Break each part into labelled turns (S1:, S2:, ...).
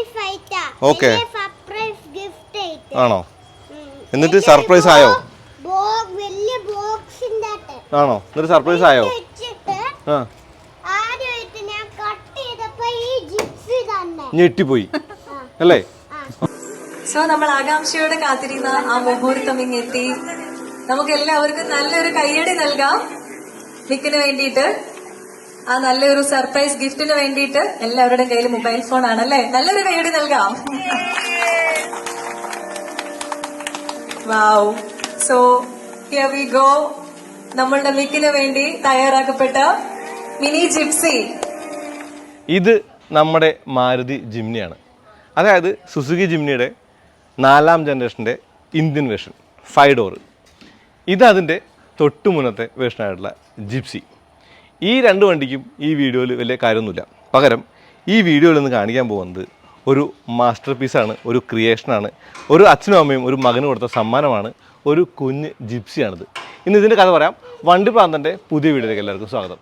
S1: ആയിട്ട്
S2: ആണോ? എന്നിട്ട് സർപ്രൈസ് ആയോ? ആണോ? എന്നിട്ട് സർപ്രൈസ് ആയോ? ഞെട്ടിപ്പോയി. അല്ലേ?
S3: സോ നമ്മൾ ആകാംക്ഷയോടെ കാത്തിരിക്കുന്ന ആ മുഹൂർത്തം ഇങ്ങെത്തി. നമുക്ക് എല്ലാവർക്കും നല്ലൊരു കയ്യടി നൽകാം. മിക്കിന് വേണ്ടിയിട്ട്. ആ നല്ലൊരു സർപ്രൈസ് ഗിഫ്റ്റിന് വേണ്ടിയിട്ട് എല്ലാവരുടെയും കയ്യിൽ മൊബൈൽ ഫോൺ ആണല്ലേ നല്ലൊരു കയ്യടി നൽകാം. Wow. So here we go നമ്മളുടെ മിക്കിന് വേണ്ടി തയ്യാറാക്കപ്പെട്ട മിനി ജിപ്സി.
S2: ഇത് നമ്മുടെ മാരുതി ജിംനിയാണ്. അതായത് സുസുക്കി ജിംനിയുടെ നാലാം ജനറേഷന്റെ ഇന്ത്യൻ വേർഷൻ ഫൈവ് ഡോർ ഇത് അതിന്റെ വേർഷനായിട്ടുള്ള ജിപ്സി. ഈ രണ്ട് വണ്ടിക്കും ഈ വീഡിയോയിൽ വലിയ കാര്യമൊന്നുമില്ല. പകരം ഈ വീഡിയോയിൽ നിന്ന് കാണിക്കാൻ പോകുന്നത് ഒരു മാസ്റ്റർ പീസാണ് ഒരു ക്രിയേഷനാണ് ഒരു അച്ഛനും അമ്മയും ഒരു മകനും കൊടുത്ത സമ്മാനമാണ് ഒരു കുഞ്ഞ് ജിപ്സിയാണിത്. ഇന്ന് ഇതിന്റെ കഥ പറയാം. വണ്ടി പ്രാന്തന്റെ പുതിയ വീഡിയോയിലേക്ക് എല്ലാവർക്കും സ്വാഗതം.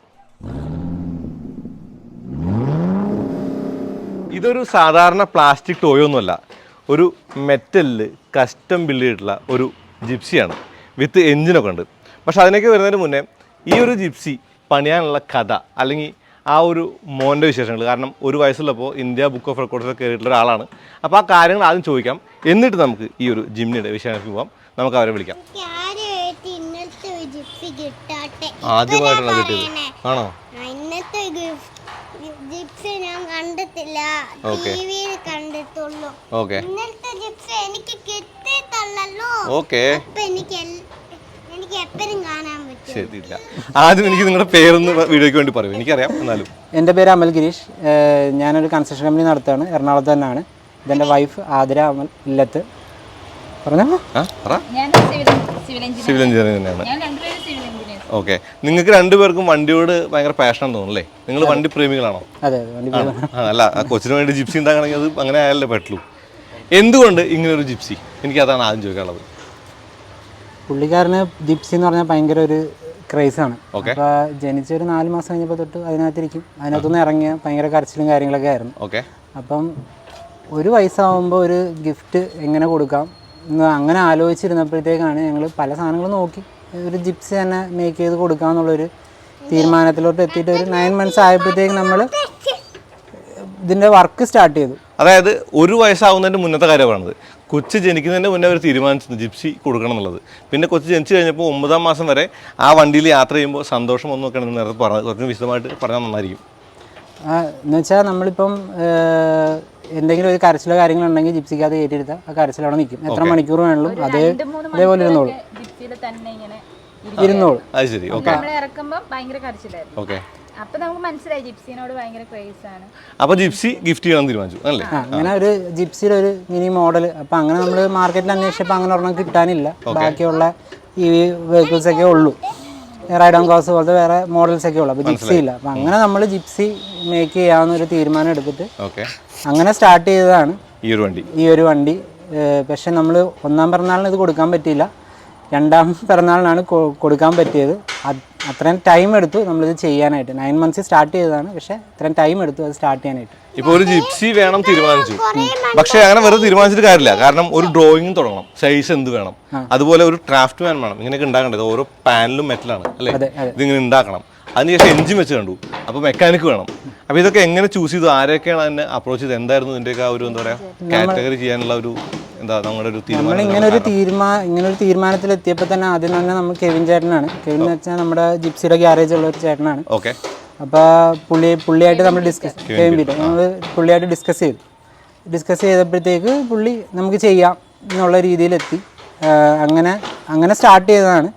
S2: ഇതൊരു സാധാരണ പ്ലാസ്റ്റിക് ടോയൊന്നുമല്ല ഒരു മെറ്റലിൽ കസ്റ്റം ബിൽഡ് ചെയ്തിട്ടുള്ള ഒരു ജിപ്സിയാണ് വിത്ത് എഞ്ചിനൊക്കെ ഉണ്ട്. പക്ഷേ അതിനൊക്കെ വരുന്നതിന് മുന്നേ ഈ ഒരു ജിപ്സി പണിയാനുള്ള കഥ അല്ലെങ്കിൽ ആ ഒരു മോന്റെ വിശേഷങ്ങൾ. കാരണം ഒരു വയസ്സുള്ളപ്പോൾ ഇന്ത്യ ബുക്ക് ഓഫ് റെക്കോർഡ്സിൽ കയറിയിട്ടുള്ള ഒരാളാണ്. അപ്പോൾ ആ കാര്യങ്ങൾ ആദ്യം ചോദിക്കാം. എന്നിട്ട് നമുക്ക് ഈ ഒരു ജിമ്മിയുടെ വിശേഷങ്ങൾക്ക് പോവാം. നമുക്ക് അവരെ വിളിക്കാം.
S1: ജിപ്സി
S2: കിട്ടിയത് ആണോ?
S1: ഗിഫ്റ്റ് ഞാൻ കണ്ടിട്ടില്ല. ടിവിയിൽ കണ്ടിട്ടുള്ളൂ. ഇന്നത്തെ ജിപ്സ് എനിക്ക് എനിക്ക് എനിക്ക് എപ്പോഴും കാണാൻ
S2: ശരിയില്ല ആദ്യം എനിക്ക് നിങ്ങളുടെ പേരൊന്ന് വീഡിയോയ്ക്ക് വേണ്ടി പറയൂ. എനിക്കറിയാം എന്നാലും.
S4: എന്റെ പേര് അമൽ ഗിരീഷ്. ഞാനൊരു കൺസ്ട്രക്ഷൻ കമ്പനി നടത്തുകയാണ് എറണാകുളത്ത് തന്നെയാണ്. ഇതെന്റെ വൈഫ് ആതിര അമൽ ഇല്ലത്ത്. പറഞ്ഞോ?
S2: ആ
S5: ഞാൻ സിവിൽ സിവിൽ എഞ്ചിനീയർ
S2: തന്നെയാണ്. ഓക്കെ. നിങ്ങൾക്ക് രണ്ടുപേർക്കും വണ്ടിയോട് ഭയങ്കര പാഷൻ തോന്നുന്നു അല്ലേ? നിങ്ങൾ വണ്ടി പ്രേമികളാണോ?
S4: അതെ അതെ വണ്ടി പോയി.
S2: അല്ല ആ കൊച്ചിന് വേണ്ടി ജിപ്സി ഉണ്ടാക്കണമെങ്കിൽ അത് അങ്ങനെ ആയാലേ പറ്റുള്ളൂ. എന്തുകൊണ്ട് ഇങ്ങനെ ഒരു ജിപ്സി എനിക്ക് അതാണ് ആദ്യം ചോദിക്കാനുള്ളത്.
S4: പുള്ളിക്കാരന് ജിപ്സി എന്ന് പറഞ്ഞാൽ ഭയങ്കര ഒരു ക്രൈസാണ്
S2: ആണ്.
S4: അപ്പോൾ ജനിച്ച ഒരു നാല് മാസം കഴിഞ്ഞപ്പോൾ തൊട്ട് അതിനകത്തിരിക്കും. അതിനകത്തുനിന്ന് ഇറങ്ങിയ ഭയങ്കര കരച്ചിലും കാര്യങ്ങളൊക്കെ ആയിരുന്നു. അപ്പം ഒരു വയസ്സാവുമ്പോൾ ഒരു ഗിഫ്റ്റ് എങ്ങനെ കൊടുക്കാം? എന്ന് അങ്ങനെ ആലോചിച്ചിരുന്നപ്പോഴത്തേക്കാണ് ഞങ്ങൾ പല സാധനങ്ങളും നോക്കി. ഒരു ജിപ്സി തന്നെ മേക്ക് ചെയ്ത് കൊടുക്കാം എന്നുള്ളൊരു തീരുമാനത്തിലോട്ട് എത്തിയിട്ട് ഒരു നയൻ മന്ത്സ് ആയപ്പോഴത്തേക്ക് നമ്മൾ ഇതിന്റെ വർക്ക് സ്റ്റാർട്ട് ചെയ്തു.
S2: അതായത് ഒരു വയസ്സാവുന്നതിന്റെ മുന്നത്തെ കാര്യമാണത്. കൊച്ച് ജനിക്കുന്നതിന്റെ മുന്നേ അവർ തീരുമാനിച്ചു ജിപ്സി കൊടുക്കണം എന്നുള്ളത്. പിന്നെ കൊച്ച് ജനിച്ചു കഴിഞ്ഞപ്പോൾ ഒമ്പതാം മാസം വരെ ആ വണ്ടിയിൽ യാത്ര ചെയ്യുമ്പോൾ സന്തോഷം ഒന്നും ഒക്കെ നേരത്തെ പറഞ്ഞത്. കുറച്ച് വിശദമായിട്ട് പറഞ്ഞാൽ നന്നായിരിക്കും.
S4: എന്നുവെച്ചാൽ നമ്മളിപ്പം എന്തെങ്കിലും ഒരു കരച്ചിലോ കാര്യങ്ങളുണ്ടെങ്കിൽ ജിപ്സിക്കകത്ത് കയറ്റിയെടുത്താൽ ആ കരച്ചിൽ അവിടെ നിൽക്കും. എത്ര മണിക്കൂർ വേണമെങ്കിലും അതേ അതേപോലെ ഇരുന്നോളൂ. ഇരുന്നോളൂ.
S2: അത് ശരി. ഓക്കെ.
S5: ഇറക്കുമ്പോൾ ഭയങ്കര കരച്ചിലായിരുന്നു.
S2: ഓക്കെ.
S5: അപ്പൊ നമുക്ക് മനസ്സിലായി ജിപ്സിനോട് ഭയങ്കര ക്രേസ് ആണ്.
S2: അപ്പോൾ ജിപ്സി ഗിഫ്റ്റ് ചെയ്യാൻ തീരുമാനിച്ചു അല്ലേ?
S4: അങ്ങനെ ഒരു ജിപ്സിയുടെ ഒരു മിനി മോഡൽ അപ്പൊ അങ്ങനെ നമ്മൾ മാർക്കറ്റിൽ അന്വേഷിച്ചപ്പോൾ അങ്ങനെ ഒരെണ്ണം കിട്ടാനില്ല. ബാക്കിയുള്ള ഈ വെഹിക്കിൾസ് ഒക്കെ ഉള്ളൂ. റൈഡ് ഓൺ ക്ലാസ് പോലത്തെ വേറെ മോഡൽസ് ഒക്കെ ഉള്ളു. അപ്പൊ ജിപ്സി ഇല്ല. അപ്പൊ അങ്ങനെ നമ്മൾ ജിപ്സി മേക്ക് ചെയ്യാവുന്ന ഒരു തീരുമാനം എടുത്തിട്ട് അങ്ങനെ സ്റ്റാർട്ട് ചെയ്തതാണ്.
S2: ഈ ഒരു വണ്ടി.
S4: ഈ ഒരു വണ്ടി. പക്ഷെ നമ്മൾ ഒന്നാം പിറന്നാളിന് ഇത് കൊടുക്കാൻ പറ്റിയില്ല. രണ്ടാം പിറന്നാളിനാണ് കൊടുക്കാൻ പറ്റിയത്. അത് അത്രയും ടൈം എടുത്തു നമ്മളിത് ചെയ്യാനായിട്ട്. നയൻ മന്ത്സ് സ്റ്റാർട്ട് ചെയ്തതാണ്. പക്ഷെ ഇത്രയും ടൈം എടുത്തു അത് സ്റ്റാർട്ട് ചെയ്യാനായിട്ട്.
S2: ഇപ്പോൾ ഒരു ജിപ്സി വേണം തീരുമാനിച്ചു പക്ഷേ അങ്ങനെ വെറുതെ തീരുമാനിച്ചിട്ട് കാര്യമില്ല. കാരണം ഒരു ഡ്രോയിങ് തുടങ്ങണം. സൈസ് എന്ത് വേണം. അതുപോലെ ഒരു ക്രാഫ്റ്റ് മാൻ വേണം. ഇങ്ങനെയൊക്കെ ഉണ്ടാക്കേണ്ടത്. ഓരോ പാനലും മെറ്റലാണ് അല്ലേ. ഇതിങ്ങനെ ഉണ്ടാക്കണം. അതിനുശേഷം എഞ്ചിൻ വെച്ച് കണ്ടു. അപ്പോൾ മെക്കാനിക് വേണം. അപ്പോൾ ഇതൊക്കെ എങ്ങനെ ചൂസ് ചെയ്തു? ആരൊക്കെയാണ് അതിനെ അപ്രോച്ച് ചെയ്ത് എന്തായിരുന്നു ഇതിന്റെയൊക്കെ ആ ഒരു എന്താ പറയുക കാറ്റഗറി ചെയ്യാനുള്ള ഒരു എന്താ നമ്മുടെ ഒരു
S4: നമ്മൾ
S2: തീരുമാനം
S4: ഇങ്ങനെ ഒരു തീരുമാനം ഇങ്ങനെ ഒരു തീരുമാനത്തിൽ എത്തിയപ്പോൾ തന്നെ ആദ്യം തന്നെ നമ്മൾ കെവിൻ ചേട്ടനാണ്. കെവിൻ എന്ന് വെച്ചാൽ നമ്മുടെ ജിപ്സിയുടെ ഗ്യാരേജ് ഉള്ള ഒരു ചേട്ടനാണ്.
S2: ഓക്കെ.
S4: അപ്പോൾ പുള്ളി പുള്ളിയായിട്ട് നമ്മൾ ഡിസ്കസ് കെവിൻ പീറ്റർ നമ്മൾ പുള്ളിയായിട്ട് ഡിസ്കസ് ചെയ്തു. ഡിസ്കസ് ചെയ്തപ്പോഴത്തേക്ക് പുള്ളി നമുക്ക് ചെയ്യാം എന്നുള്ള രീതിയിലെത്തി. അങ്ങനെ അങ്ങനെ സ്റ്റാർട്ട് ചെയ്തതാണ്.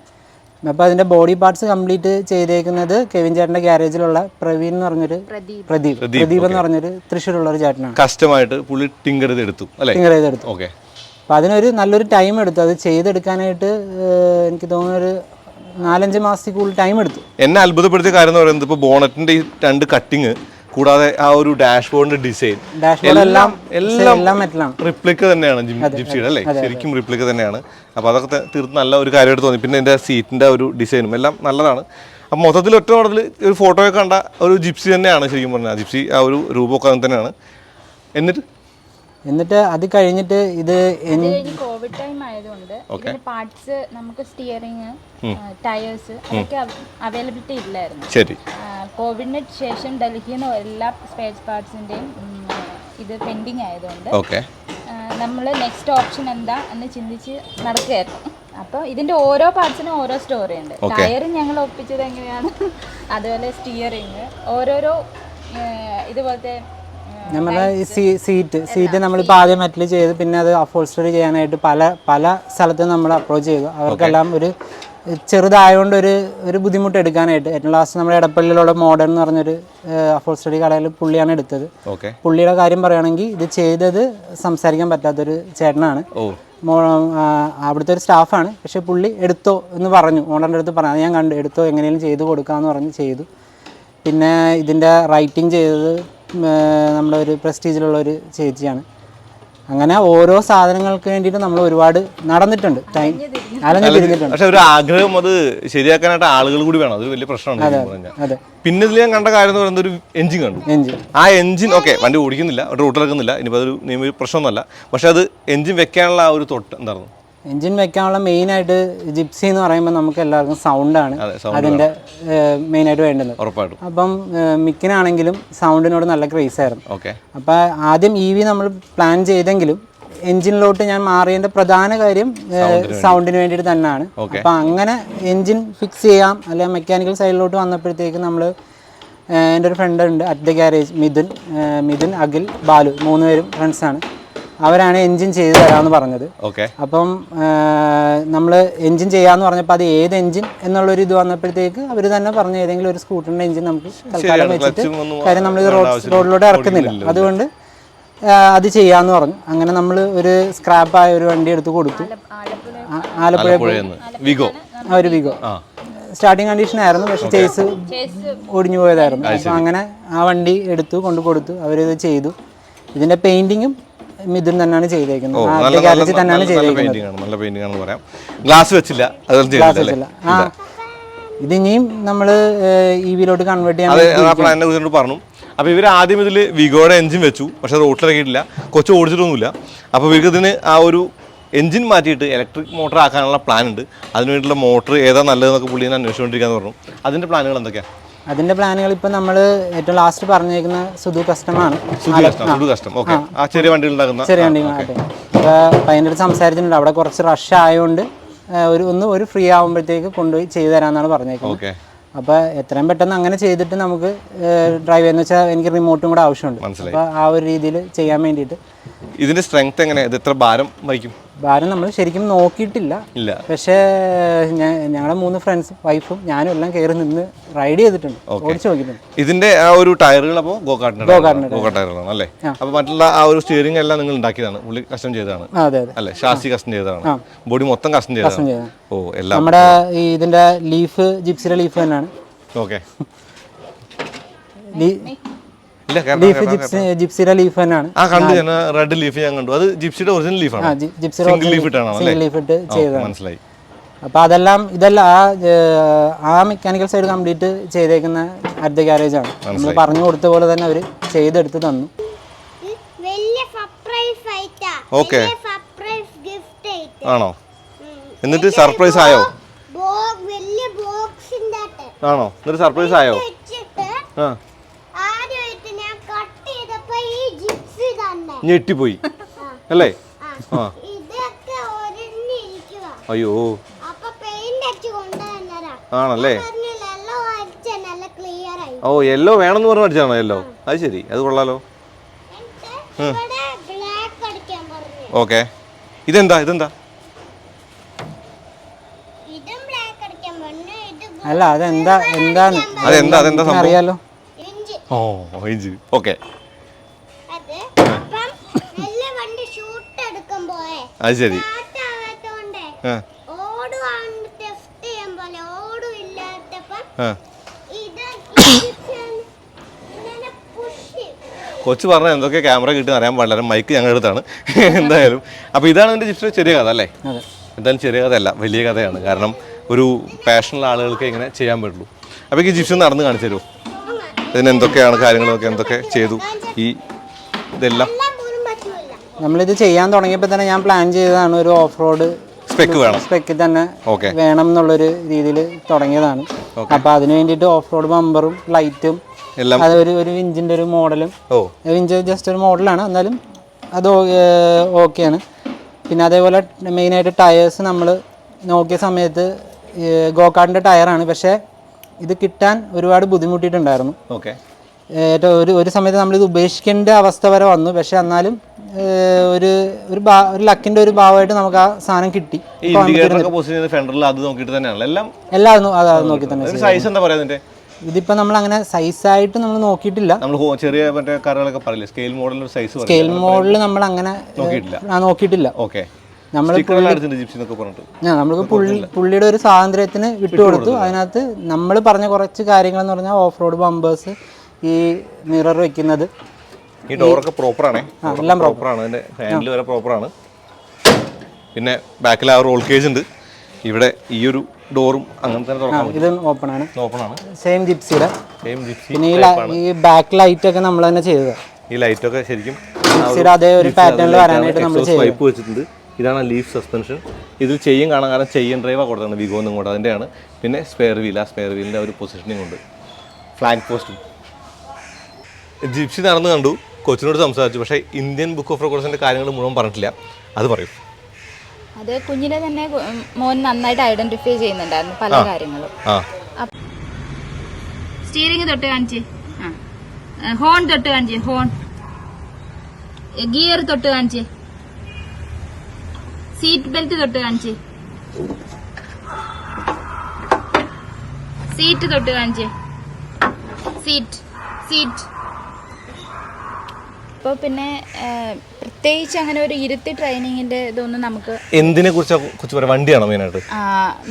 S4: അപ്പോൾ അതിന്റെ ബോഡി പാർട്സ് കംപ്ലീറ്റ് ചെയ്തേക്കുന്നത് കെവിൻ ചേട്ടന്റെ ഗ്യാരേജിലുള്ള പ്രവീൺ എന്ന് പറഞ്ഞൊരു പ്രദീപ്. പ്രദീപ്. എന്ന് പറഞ്ഞൊരു തൃശ്ശൂരുള്ള ഒരു ചേട്ടനാണ്.
S2: കസ്റ്റമായിട്ട് പുള്ളി ടിങ്കർ ചെയ്തെടുത്തു
S4: ടിങ്കർ ചെയ്തെടുത്തു.
S2: ഓക്കെ.
S4: അപ്പോൾ അതിനൊരു നല്ലൊരു ടൈം എടുത്തു. അത് ചെയ്തെടുക്കാനായിട്ട് എനിക്ക് തോന്നുന്നു ഒരു നാലഞ്ച് മാസത്തിൽ കൂടുതൽ ടൈം എടുത്തു.
S2: എന്നെ അത്ഭുതപ്പെടുത്തിയ കാര്യം എന്ന് പറയുന്നത് ഇപ്പോൾ ബോണറ്റിന്റെ ഈ രണ്ട് കട്ടിങ് കൂടാതെ ആ ഒരു ഡാഷ്ബോർഡിന്റെ ഡിസൈൻ
S4: എല്ലാം
S2: എല്ലാം റിപ്ലിക്ക തന്നെയാണ് ജിപ്സിയുടെ അല്ലേ? ശരിക്കും റിപ്ലിക്ക തന്നെയാണ്. അപ്പോൾ അതൊക്കെ തീർത്ത് നല്ല ഒരു കാര്യമായിട്ട് തോന്നി. പിന്നെ എന്റെ സീറ്റിന്റെ ഒരു ഡിസൈനും എല്ലാം നല്ലതാണ്. അപ്പോൾ മൊത്തത്തിൽ ഒറ്റ മോഡൽ ഒരു ഫോട്ടോയൊക്കെ കണ്ട ഒരു ജിപ്സി തന്നെയാണ് ശരിക്കും പറഞ്ഞാൽ. ജിപ്സി ആ ഒരു രൂപമൊക്കെ അങ്ങനെ തന്നെയാണ്. എന്നിട്ട്?
S4: എന്നിട്ട് അത് കഴിഞ്ഞിട്ട് ഇത്
S5: കോവിഡ് ടൈം ആയതുകൊണ്ട് ഇതിന്റെ പാർട്സ് നമുക്ക് സ്റ്റിയറിങ് ടയേഴ്സ് അതൊക്കെ അവൈലബിലിറ്റി ഇല്ലായിരുന്നു.
S2: ശരി.
S5: കോവിഡിന് ശേഷം ഡൽഹിയിൽ നിന്ന് എല്ലാ സ്പേസ് പാർട്സിന്റെയും ഇത് പെൻഡിങ് ആയതുകൊണ്ട്
S2: ഓക്കെ
S5: നമ്മൾ നെക്സ്റ്റ് ഓപ്ഷൻ എന്താ എന്ന് ചിന്തിച്ച് നടക്കുകയായിരുന്നു. അപ്പോൾ ഇതിന്റെ ഓരോ പാർട്സിനും ഓരോ സ്റ്റോറി ഉണ്ട്. ടയർ ഞങ്ങൾ ഒപ്പിച്ചത് എങ്ങനെയാണ്? അതുപോലെ സ്റ്റിയറിങ് ഓരോരോ ഇതുപോലത്തെ
S4: നമ്മുടെ ഈ സീ സീറ്റ് സീറ്റ് നമ്മളിപ്പോൾ ആദ്യം മെറ്റൽ ചെയ്ത് പിന്നെ അത് അഫോൾസ്റ്ററി ചെയ്യാനായിട്ട് പല പല സ്ഥലത്തും നമ്മൾ അപ്രോച്ച് ചെയ്തു. അവർക്കെല്ലാം ഒരു ചെറുതായതുകൊണ്ട് ഒരു ഒരു ബുദ്ധിമുട്ട് എടുക്കാനായിട്ട്. ഏറ്റവും ലാസ്റ്റ് നമ്മുടെ ഇടപ്പള്ളിയിലുള്ള മോഡേൺ എന്ന് പറഞ്ഞൊരു അഫോൾസ്റ്ററി കടയിൽ പുള്ളിയാണ് എടുത്തത്.
S2: ഓക്കെ
S4: പുള്ളിയുടെ കാര്യം പറയുകയാണെങ്കിൽ ഇത് ചെയ്തത് സംസാരിക്കാൻ പറ്റാത്തൊരു ചേട്ടനാണ്. അവിടുത്തെ ഒരു സ്റ്റാഫാണ് പക്ഷെ പുള്ളി എടുത്തോ എന്ന് പറഞ്ഞു. ഓണറിന്റെ അടുത്ത് പറഞ്ഞു. ഞാൻ കണ്ടു. എടുത്തോ എങ്ങനെയും ചെയ്ത് കൊടുക്കാമെന്ന് പറഞ്ഞ് ചെയ്തു. പിന്നെ ഇതിന്റെ റൈറ്റിംഗ് ചെയ്തത് നമ്മുടെ ഒരു പ്രസ്റ്റീജിലുള്ള ഒരു ചേച്ചിയാണ്. അങ്ങനെ ഓരോ സാധനങ്ങൾക്ക് വേണ്ടിയിട്ട് നമ്മൾ ഒരുപാട് നടന്നിട്ടുണ്ട്. ടൈം അലഞ്ഞു തിരിഞ്ഞിട്ടുണ്ട്.
S2: പക്ഷെ ഒരു ആഗ്രഹം അത് ശരിയാക്കാനായിട്ട് ആളുകൾ കൂടി വേണം. അതൊരു വലിയ പ്രശ്നമാണ് പിന്നെ ഇതിൽ ഞാൻ കണ്ട കാര്യം എന്ന് പറയുന്നത് ഒരു എഞ്ചിൻ കണ്ടു. ആ എഞ്ചിൻ ഓക്കെ വണ്ടി ഓടിക്കുന്നില്ല റൂട്ടിലിറക്കുന്നില്ല ഇനിയിപ്പോൾ അതൊരു നിയമ പ്രശ്നമൊന്നുമല്ല. പക്ഷെ അത് എഞ്ചിൻ വെക്കാനുള്ള ആ ഒരു തൊട്ട് എന്തായിരുന്നു?
S4: എഞ്ചിൻ വെക്കാനുള്ള മെയിൻ ആയിട്ട് ജിപ്സി എന്ന് പറയുമ്പോൾ നമുക്ക് എല്ലാവർക്കും സൗണ്ടാണ് അതിന്റെ മെയിൻ ആയിട്ട്
S2: വേണ്ടത്.
S4: അപ്പം മിക്കനാണെങ്കിലും സൗണ്ടിനോട് നല്ല ക്രേസ് ആയിരുന്നു.
S2: ഓക്കെ.
S4: അപ്പോൾ ആദ്യം ഇ വി നമ്മൾ പ്ലാൻ ചെയ്തെങ്കിലും എഞ്ചിനിലോട്ട് ഞാൻ മാറിയതിന്റെ പ്രധാന കാര്യം സൗണ്ടിന് വേണ്ടിയിട്ട് തന്നെയാണ് അപ്പൊ അങ്ങനെ എഞ്ചിൻ ഫിക്സ് ചെയ്യാം. അല്ലെ മെക്കാനിക്കൽ സൈഡിലോട്ട് വന്നപ്പോഴത്തേക്ക് നമ്മൾ എന്റെ ഒരു ഫ്രണ്ട് ഉണ്ട് at the garage Mithun Mithun Akhil Balu മൂന്ന് പേരും ഫ്രണ്ട്സാണ് അവരാണ് എൻജിൻ ചെയ്തു തരാമെന്ന് പറഞ്ഞത്.
S2: ഓക്കെ.
S4: അപ്പം നമ്മൾ എൻജിൻ ചെയ്യാന്ന് പറഞ്ഞപ്പോൾ അത് ഏത് എൻജിൻ എന്നുള്ളൊരു ഇത് വന്നപ്പോഴത്തേക്ക് അവർ തന്നെ പറഞ്ഞ ഏതെങ്കിലും ഒരു സ്കൂട്ടറിന്റെ എൻജിൻ നമുക്ക് തൽക്കാലം വെച്ചിട്ട് കാര്യം നമ്മൾ ഇത് റോഡ് റോഡിലൂടെ ഇറക്കുന്നില്ല. അതുകൊണ്ട് അത് ചെയ്യാന്ന് പറഞ്ഞു. അങ്ങനെ നമ്മൾ ഒരു സ്ക്രാപ്പായ ഒരു വണ്ടി എടുത്ത് കൊടുത്തു.
S5: ആലപ്പുഴ
S4: ആലപ്പുഴ
S2: വിഗോ?
S4: ആ, ഒരു വിഗോ. സ്റ്റാർട്ടിങ് കണ്ടീഷൻ ആയിരുന്നു പക്ഷെ ചേസ് ഒടിഞ്ഞു പോയതായിരുന്നു. അപ്പം അങ്ങനെ ആ വണ്ടി എടുത്തു കൊണ്ട് കൊടുത്തു അവരിത് ചെയ്തു. ഇതിന്റെ പെയിന്റിങ്ങും മിഥുൻ തന്നെയാണ് ചെയ്തേക്കുന്നത്. ആ
S2: നല്ല
S4: ഗാരേജിൽ തന്നെയാണ്
S2: നല്ല
S4: ചെയ്തേക്കുന്നത്.
S2: പെയിന്റിംഗ് ആണ് നല്ല പെയിന്റിംഗ് ആണെന്ന് പറയാം. ഗ്ലാസ് വെച്ചില്ല അതുപോലെ ചെയ്തില്ല അല്ലേ?
S4: ആ ഇത് ഇനിയും നമ്മൾ ഇ വിയിലോട്ട് കൺവേർട്ട് ചെയ്യാൻ
S2: അത് ആ പ്ലാനിനെ പറഞ്ഞു. അപ്പോൾ ഇവർ ആദ്യം ഇതിൽ വിഗോയുടെ എഞ്ചിൻ വെച്ചു പക്ഷേ റോട്ടിലിറക്കിയിട്ടില്ല കൊച്ചു ഓടിച്ചിട്ടൊന്നുമില്ല. അപ്പോൾ ഇവർക്ക് ഇതിന് ആ ഒരു എഞ്ചിൻ മാറ്റിയിട്ട് ഇലക്ട്രിക് മോട്ടർ ആക്കാനുള്ള പ്ലാൻ ഉണ്ട്. അതിനുവേണ്ടിയിട്ടുള്ള മോട്ടർ ഏതാ നല്ലതെന്നൊക്കെ പുള്ളിനെ അന്വേഷിച്ചുകൊണ്ടിരിക്കാന്ന് പറഞ്ഞു. അതിന്റെ പ്ലാനുകൾ എന്തൊക്കെയാണ്
S4: അതിന്റെ പ്ലാനുകൾ ഇപ്പൊ നമ്മൾ ഏറ്റവും ലാസ്റ്റ് പറഞ്ഞേക്കുന്ന സുധു കസ്റ്റമാണ്.
S2: ചെറിയ വണ്ടികൾ
S4: ചെറിയ വണ്ടി മാട്ടെ അപ്പോൾ അതിന്റെ അടുത്ത് സംസാരിച്ചിട്ടുണ്ട്. അവിടെ കുറച്ച് റഷ് ആയതുകൊണ്ട് ഒരു ഒന്ന് ഒരു ഫ്രീ ആകുമ്പോഴത്തേക്ക് കൊണ്ടുപോയി ചെയ്തു തരാമെന്നാണ് പറഞ്ഞേക്കുന്നത്.
S2: അപ്പൊ
S4: അപ്പോൾ എത്രയും പെട്ടെന്ന് അങ്ങനെ ചെയ്തിട്ട് നമുക്ക് ഡ്രൈവ് ചെയ്യുന്ന വെച്ചാൽ എനിക്ക് റിമോട്ടും കൂടെ ആവശ്യമുണ്ട്.
S2: അപ്പൊ
S4: അപ്പോൾ ആ ഒരു രീതിയിൽ ചെയ്യാൻ വേണ്ടിയിട്ട്
S2: ഇതിന്റെ സ്ട്രെങ്ത് എങ്ങനെ ഇത് എത്ര ഭാരം വഹിക്കും?
S4: ഭാരം നമ്മൾ ശരിക്കും നോക്കിയിട്ടില്ല.
S2: ഇല്ല.
S4: പക്ഷേ ഞങ്ങളുടെ മൂന്ന് ഫ്രണ്ട്സും വൈഫും ഞാനും എല്ലാം കയറി നിന്ന് റൈഡ് ചെയ്തിട്ടുണ്ട്. ഓടിച്ചു നോക്കിയിട്ടുണ്ട്.
S2: ഇതിന്റെ ആ ഒരു ടയറുകൾ അപ്പോൾ ഗോകാട്ടിന്റെ ഗോകാട്ട് ടയറുകളാണ് അല്ലേ? അപ്പോൾ മറ്റുള്ള ആ ഒരു സ്റ്റിയറിംഗ് എല്ലാം നിങ്ങൾ ഉണ്ടാക്കിയതാണ്. പുള്ളി കസ്റ്റം ചെയ്തതാണ്. അല്ലെ? ഷാസി കസ്റ്റം ചെയ്തതാണ്. ബോഡി മൊത്തം കസ്റ്റം ചെയ്തതാണ്. ഓ എല്ലാം.
S4: നമ്മുടെ ഇതിന്റെ ലീഫ് ജിപ്സിയുടെ ലീഫ് തന്നെയാണ്.
S2: ഓക്കെ
S4: ലീഫ് ജിപ്സി ജിപ്സിയുടെ ലീഫ് തന്നെയാണ്.
S2: ആ കണ്ടു ഞാൻ റെഡ് ലീഫ് ഞാൻ കണ്ടു. അത് ജിപ്സിയുടെ ഒറിജിനൽ ലീഫാണ്
S4: ജിപ്സിയുടെ
S2: സിംഗിൾ ലീഫ് ഇട്ടാണ് അല്ലേ?
S4: സിംഗിൾ ലീഫ് ഇട്ട്
S2: ഓ,
S4: ചെയ്തതാണ്.
S2: മനസ്സിലായി.
S4: അപ്പോൾ അതെല്ലാം ഇതെല്ലാം ആ ആ മെക്കാനിക്കൽ സൈഡ് കംപ്ലീറ്റ് ചെയ്തേക്കുന്ന അറ്റ് ദ ഗ്യാരേജ് ആണ്. നമ്മൾ പറഞ്ഞു കൊടുത്ത പോലെ തന്നെ അവർ ചെയ്തെടുത്ത് തന്നു.
S1: ഓക്കെ വലിയ സർപ്രൈസ് ആയിട്ടാ വലിയ സർപ്രൈസ് ഗിഫ്റ്റ് ആയിട്ട്
S2: ആണോ? എന്നിട്ട് സർപ്രൈസ് ആയോ? ആണോ? എന്നിട്ട് സർപ്രൈസ് ആയോ? ആ
S1: ആദ്യമായിട്ട് ഞാൻ കട്ട് ചെയ്തപ്പോ ഈ ജിപ്സി തന്നെ
S2: ഞെട്ടിപ്പോയി. അല്ലേ?
S1: ആ.
S2: അയ്യോ.
S1: അപ്പൊ പെയിന്റ് അടിച്ച്
S2: ആണല്ലേ?
S1: പറഞ്ഞില്ല എല്ലോ നല്ല ക്ലിയർ ആയി.
S2: ഓ യെല്ലോ വേണമെന്ന് പറഞ്ഞ് അടിച്ചാണോ യെല്ലോ അത് ശരി. അത് കൊള്ളാലോ.
S1: എന്നിട്ട് ഇവിടെ ബ്ലാക്ക് അടിക്കാൻ പറഞ്ഞു.
S2: ഓക്കെ. ഇതെന്താ? ഇതെന്താ?
S1: ഇതും ബ്ലാക്ക് അടിക്കാൻ പറഞ്ഞു. ഇത്
S4: അല്ല അതെന്താ എന്താ
S2: അതെന്താ? അതെന്താ സംഭവം?
S4: അറിയാലോ
S2: ഓ ഇഞ്ചി. ഓക്കെ
S1: അത് അപ്പം നല്ല വണ്ടി ഷൂട്ട് എടുക്കുമ്പോഴേ
S2: അത് ശരി. ആ. ആ. കൊച്ചു പറഞ്ഞ എന്തൊക്കെ ക്യാമറ കിട്ടുന്ന അറിയാൻ പാടില്ല മൈക്ക് ഞങ്ങളുടെ അടുത്താണ്. എന്തായാലും. അപ്പോൾ ഇതാണ് എന്റെ ജിപ്സിയുടെ ചെറിയ കഥ അല്ലേ? എന്തായാലും ചെറിയ കഥയല്ല വലിയ കഥയാണ്. കാരണം ഒരു പാഷനുള്ള ആളുകൾക്ക് ഇങ്ങനെ ചെയ്യാൻ പറ്റുള്ളൂ. അപ്പോൾ ഈ ജിപ്സി നടന്ന് കാണിച്ചു തരുമോ? ഇതിന് എന്തൊക്കെയാണ് കാര്യങ്ങളൊക്കെ എന്തൊക്കെ ചെയ്തു? ഈ ഇതെല്ലാം.
S4: നമ്മളിത് ചെയ്യാൻ തുടങ്ങിയപ്പോൾ തന്നെ ഞാൻ പ്ലാൻ ചെയ്തതാണ് ഒരു ഓഫ് റോഡ്
S2: സ്പെക്ക് വേണം.
S4: സ്പെക്ക് തന്നെ
S2: ഓക്കെ
S4: വേണം എന്നുള്ളൊരു രീതിയിൽ തുടങ്ങിയതാണ്. അപ്പോൾ അതിന് വേണ്ടിയിട്ട് ഓഫ് റോഡ് ബമ്പറും ലൈറ്റും
S2: എല്ലാം
S4: അത് ഒരു ഒരു വിഞ്ചിന്റെ ഒരു മോഡലും
S2: ഓ.
S4: വിഞ്ച് ജസ്റ്റ് ഒരു മോഡലാണ് എന്നാലും അത് ഓക്കെയാണ് പിന്നെ അതേപോലെ മെയിനായിട്ട് ടയേഴ്സ് നമ്മൾ നോക്കിയ സമയത്ത് ഗോകാടിന്റെ ടയറാണ് പക്ഷേ ഇത് കിട്ടാൻ ഒരുപാട് ബുദ്ധിമുട്ടിയിട്ടുണ്ടായിരുന്നു.
S2: ഓക്കെ
S4: ഏറ്റവും ഒരു ഒരു സമയത്ത് നമ്മളിത് ഉപേക്ഷിക്കേണ്ട അവസ്ഥ വരെ വന്നു. പക്ഷെ എന്നാലും ഒരു ഒരു ഒരു ലക്കിന്റെ ഒരു ഭാവമായിട്ട് നമുക്ക് ആ സാധനം കിട്ടി.
S2: ഫെൻഡറിൽ അത് നോക്കിയിട്ട് എല്ലാം
S4: എല്ലാം അതാ നോക്കി തന്നെ
S2: സൈസ് എന്താ പറയാ
S4: ഇതിപ്പോ നമ്മൾ അങ്ങനെ സൈസ് ആയിട്ട് നമ്മൾ നോക്കിയിട്ടില്ല.
S2: നമ്മൾ ചെറിയ മറ്റേ കാറുകളൊക്കെ പറയില്ലേ? Scale model size
S4: scale model നമ്മൾ അങ്ങനെ
S2: നോക്കിയിട്ടില്ല. ഓക്കെ
S4: നമ്മൾ പുള്ളിയുടെ ഒരു സ്വാതന്ത്ര്യത്തിന് വിട്ടുകൊടുത്തു. അതിനകത്ത് നമ്മൾ പറഞ്ഞ കുറച്ച് കാര്യങ്ങൾ എന്ന് പറഞ്ഞാൽ ഓഫ് റോഡ് ബമ്പേഴ്സ് ഈ മിറർ വെക്കുന്നത്.
S2: ഈ ഡോറൊക്കെ പ്രോപ്പർ ആണേ.
S4: എല്ലാം
S2: പ്രോപ്പർ ആണ്. അതിന്റെ ഹാൻഡിൽ വരെ പ്രോപ്പർ ആണ്. പിന്നെ ബാക്കിൽ ആ റോൾ കേജ് ഉണ്ട്. ഇവിടെ ഈ ഒരു ഡോറും അങ്ങനെ തന്നെ തുറക്കാൻ
S4: ഇത് ഓപ്പൺ ആണ്.
S2: ഓപ്പൺ ആണ്.
S4: സെയിം ജിപ്സിയുടെ
S2: സെയിം ജിപ്സി
S4: പിന്നെ ഈ ബാക്ക് ലൈറ്റ് ഒക്കെ നമ്മൾ തന്നെ ചെയ്തത്.
S2: ഈ ലൈറ്റ് ഒക്കെ ശരിക്കും
S4: ജിപ്സിയുടെ അതേ ഒരു പാറ്റേണിൽ വരാനായിട്ട് നമ്മൾ ചെയ്തു
S2: പൈപ്പ് വെച്ചിട്ടുണ്ട്. ഇതാണ് ലീഫ് സസ്പെൻഷൻ ഇതിൽ ചെയ്യും കാണാൻ കാരണം ചെയ്യൻ ഡ്രൈവാണ് കൊടുത്തത് വിഗോ എന്നും കൂടെ അതിന്റെയാണ് പിന്നെ സ്പെയർ വീൽ ആ. സ്പെയർ വീലിന്റെ ഒരു പൊസിഷനിങ് ഉണ്ട്. ഫ്ലാഗ് പോസ്റ്റും ജിപ്സി നടന്നു കണ്ടു. കൊച്ചിനോട് സംസാരിച്ചു. പക്ഷേ ഇന്ത്യൻ ബുക്ക് ഓഫ് റെക്കോർഡ്സിന്റെ കാര്യങ്ങൾ മുഴുവൻ പറഞ്ഞിട്ടില്ല. അത് പറയും.
S5: അത് കുഞ്ഞിനെ തന്നെ മോൻ നന്നായിട്ട് ഐഡന്റിഫൈ ചെയ്യുന്നുണ്ടായിരുന്നു പല കാര്യങ്ങളും. തൊട്ട് കാണിച്ച്. ഹോൺ തൊട്ട് കാണിച്ച് ഹോൺ ഗിയർ തൊട്ട് കാണിച്ച്. സീറ്റ് ബെൽറ്റ് തൊട്ട് കാണിച്ച്. സീറ്റ് തൊട്ട് കാണിച്ച്. സീറ്റ് സീറ്റ് ഇപ്പോൾ പിന്നെ പ്രത്യേകിച്ച് അങ്ങനെ ഒരു ഇരുത്തി ട്രെയിനിങ്ങിന്റെ ഇതൊന്നും നമുക്ക്
S2: എന്തിനെ കുറിച്ച് വണ്ടിയാണോ മെയിനായിട്ട്?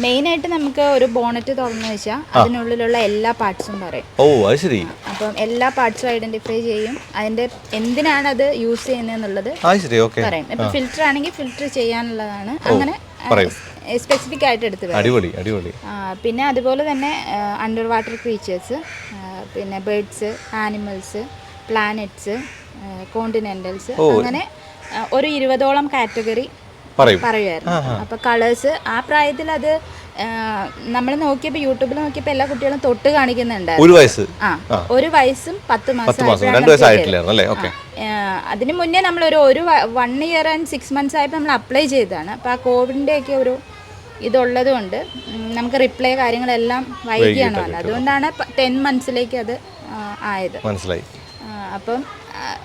S5: മെയിനായിട്ട് നമുക്ക് ഒരു ബോണറ്റ് തുറന്നു വെച്ചാൽ അതിനുള്ളിലുള്ള എല്ലാ പാർട്സും പറയും.
S2: ഓ അത് ശരി.
S5: അപ്പം എല്ലാ പാർട്സും ഐഡന്റിഫൈ ചെയ്യും. അതിന്റെ എന്തിനാണ് അത് യൂസ്
S2: ചെയ്യുന്നത് എന്നുള്ളത്
S5: പറയും. ഇപ്പൊ ഫിൽറ്റർ ആണെങ്കിൽ ഫിൽറ്റർ ചെയ്യാനുള്ളതാണ്. അങ്ങനെ. സ്പെസിഫിക് ആയിട്ട് എടുത്ത്
S2: അടിപൊളി അടിപൊളി.
S5: പിന്നെ അതുപോലെ തന്നെ അണ്ടർ വാട്ടർ ക്രീച്ചേഴ്സ് പിന്നെ ബേർഡ്സ് ആനിമൽസ് പ്ലാനറ്റ്സ് കോണ്ടിനെന്റൽസ് അങ്ങനെ ഒരു ഇരുപതോളം കാറ്റഗറി
S2: പറയും.
S5: പറയുമായിരുന്നു അപ്പൊ കളേഴ്സ് ആ പ്രായത്തിൽ അത് നമ്മൾ നോക്കിയപ്പോൾ യൂട്യൂബിൽ നോക്കിയപ്പോൾ എല്ലാ കുട്ടികളും തൊട്ട് കാണിക്കുന്നുണ്ട്
S2: ഒരു വയസ്സ്?
S5: ആ ഒരു വയസ്സും പത്ത്
S2: മാസം
S5: അതിന് മുന്നേ നമ്മൾ ഒരു ഒരു one year and six months ആയപ്പോൾ നമ്മൾ അപ്ലൈ ചെയ്തതാണ്. അപ്പോൾ ആ കോവിഡിന്റെ ഒക്കെ ഒരു ഇതുള്ളത് കൊണ്ട് നമുക്ക് റിപ്ലൈ കാര്യങ്ങളെല്ലാം വൈകിയാണ് വന്നത്. അതുകൊണ്ടാണ് ടെൻ മന്ത്സിലേക്ക് അത് ആയത്.
S2: മനസ്സിലായി.
S5: അപ്പം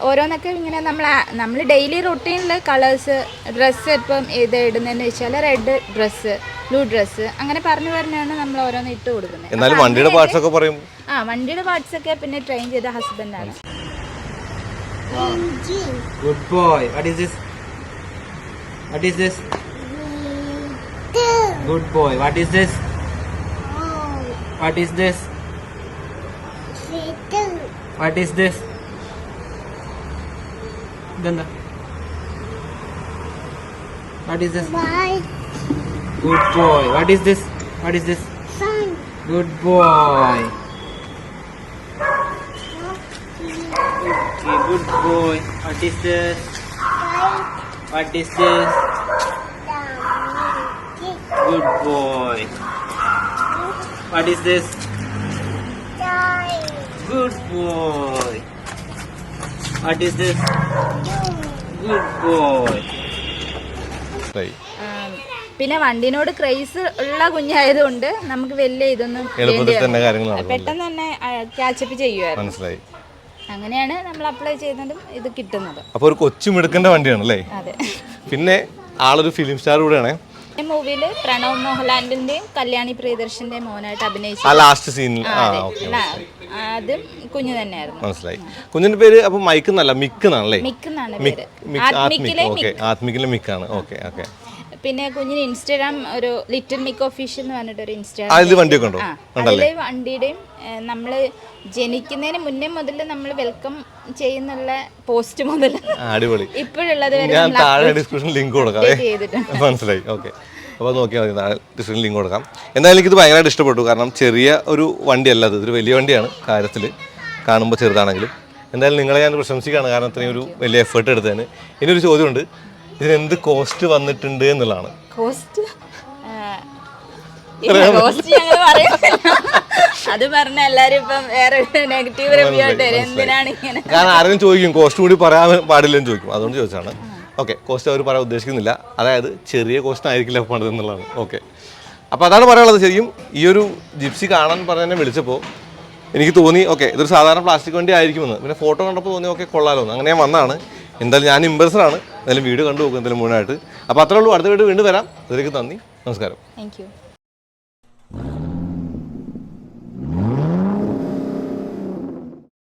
S5: ഓരോന്നൊക്കെ ഇങ്ങനെ നമ്മൾ നമ്മൾ ഡെയിലി റൊട്ടീനിൽ കളേഴ്സ് ഡ്രസ്സ് ഇപ്പം ഇത് ഇടുന്നതെന്ന് വെച്ചാൽ റെഡ് ഡ്രസ്സ് ബ്ലൂ ഡ്രസ്സ് അങ്ങനെ പറഞ്ഞു പറഞ്ഞാണ് നമ്മൾ ഓരോന്ന് ഇട്ട് കൊടുക്കുന്നത്.
S2: എന്നാലും വണ്ടിയുടെ പാർട്സ് ഒക്കെ പറയും.
S5: ആ വണ്ടിയുടെ പാർട്സ് ഒക്കെ പിന്നെ ട്രെയിൻ ചെയ്ത ഹസ്ബൻഡാണ്
S4: good boy what is this what is this good boy what is this what is this what is this Ganda. What is this? Bye. Good boy. What is this? What is this? Sun. Good boy. Okay, good boy. What is this? What is this? Good boy. What is this? Good boy. What is this?
S5: പിന്നെ വണ്ടിനോട് ക്രൈസ് ഉള്ള കുഞ്ഞായതുകൊണ്ട് നമുക്ക് വലിയ ഇതൊന്നും പെട്ടെന്ന് തന്നെ ക്യാച്ചപ്പ് ചെയ്യുമായിരുന്നു.
S2: മനസ്സിലായി.
S5: അങ്ങനെയാണ് നമ്മൾ അപ്ലൈ ചെയ്യുന്നതും ഇത് കിട്ടുന്നത്.
S2: അപ്പോൾ ഒരു കൊച്ചു മിടുക്കേണ്ട വണ്ടിയാണ് അല്ലേ
S5: അതെ.
S2: പിന്നെ ആളൊരു ഫിലിം സ്റ്റാർ കൂടെയാണ്.
S5: ഈ മൂവിയിൽ പ്രണവ് മോഹൻലാലിന്റെയും കല്യാണി പ്രിയദർശന്റെ മോനായിട്ട് അഭിനയിച്ചു
S2: ലാസ്റ്റ് സീനിൽ ആ ഓക്കെ
S5: അതും കുഞ്ഞു തന്നെയായിരുന്നു.
S2: മനസ്സിലായി. കുഞ്ഞിന്റെ പേര് അപ്പൊ മൈക്ക് എന്നല്ല മിക്ക് എന്നാണല്ലേ
S5: മിക്ക് ആത്മിക്കിലെ
S2: ആത്മിക് മിക്കാണ്. Okay okay.
S5: പിന്നെ കുഞ്ഞിന് ഇൻസ്റ്റാഗ്രാം ഒരു ലിറ്റിൽ മിക്ക് ഒഫീഷ്യൽ എന്ന് പറഞ്ഞിട്ട് ഒരു ഇൻസ്റ്റാഗ്രാം
S2: വണ്ടി വണ്ടിയൊക്കെ ഉണ്ടോ? ഉണ്ടല്ലേ?
S5: വണ്ടിയുടെയും നമ്മൾ ജനിക്കുന്നതിന് മുന്നേ മുതൽ നമ്മൾ വെൽക്കം ചെയ്യുന്നുള്ള പോസ്റ്റ് മുതൽ
S2: അടിപൊളി.
S5: ഇപ്പോഴുള്ളത് വരെ
S2: ഡിസ്ക്രിപ്ഷൻ ലിങ്ക് കൊടുക്കാം. മനസ്സിലായി. ഓക്കെ. അപ്പോൾ നോക്കിയാൽ മതി. ഡിസ്ക്രിപ്ഷൻ ലിങ്ക് കൊടുക്കാം. എന്തായാലും എനിക്കിത് ഭയങ്കരമായിട്ട് ഇഷ്ടപ്പെട്ടു. കാരണം ചെറിയ ഒരു വണ്ടിയല്ല അത്. ഇതൊരു വലിയ വണ്ടിയാണ് കാര്യത്തിൽ കാണുമ്പോൾ ചെറുതാണെങ്കിലും. എന്തായാലും നിങ്ങളെ ഞാൻ പ്രശംസിക്കുകയാണ്. കാരണം ഇത്രയും ഒരു വലിയ എഫേർട്ട് എടുത്തതിന്. ഇനി ഒരു ചോദ്യമുണ്ട്. ഇതിന് എന്ത് കോസ്റ്റ് വന്നിട്ടുണ്ട് എന്നുള്ളതാണ്.
S5: കോസ്റ്റ് അത് പറഞ്ഞ എല്ലാരും ഇപ്പം വേറെ നെഗറ്റീവ് റിവ്യൂ ആയിട്ട് എന്തിനാണ് ഇങ്ങനെ?
S2: കാരണം ആരെങ്കിലും ചോദിക്കും കോസ്റ്റ് കൂടി പറയാൻ പാടില്ലെന്ന് ചോദിക്കും. അതുകൊണ്ട് ചോദിച്ചാണ് ഓക്കെ കോസ്റ്റ് അവർ പറയാൻ ഉദ്ദേശിക്കുന്നില്ല. അതായത് ചെറിയ കോസ്റ്റ് ആയിരിക്കില്ല പണിത് എന്നുള്ളതാണ്. ഓക്കെ. അപ്പോൾ അതാണ് പറയാനുള്ളത് ശരിക്കും. ഈ ഒരു ജിപ്സി കാണാൻ പറഞ്ഞ് വിളിച്ചപ്പോൾ എനിക്ക് തോന്നി ഓക്കെ ഇതൊരു സാധാരണ പ്ലാസ്റ്റിക് വണ്ടി ആയിരിക്കുമെന്ന്. പിന്നെ ഫോട്ടോ കണ്ടപ്പോൾ തോന്നി ഓക്കെ കൊള്ളാലോന്ന് അങ്ങനെ ഞാൻ വന്നതാണ് എന്തായാലും ഞാൻ ഇമ്പ്രസ്ഡാണ് എന്തായാലും വീഡിയോ കണ്ടു നോക്കും എന്തായാലും മുഴുവനായിട്ട്. അപ്പോൾ അത്രേ ഉള്ളൂ. അടുത്ത വീട് വീണ്ടും വരാം. അതിലേക്ക് നന്ദി. നമസ്കാരം.
S5: Thank you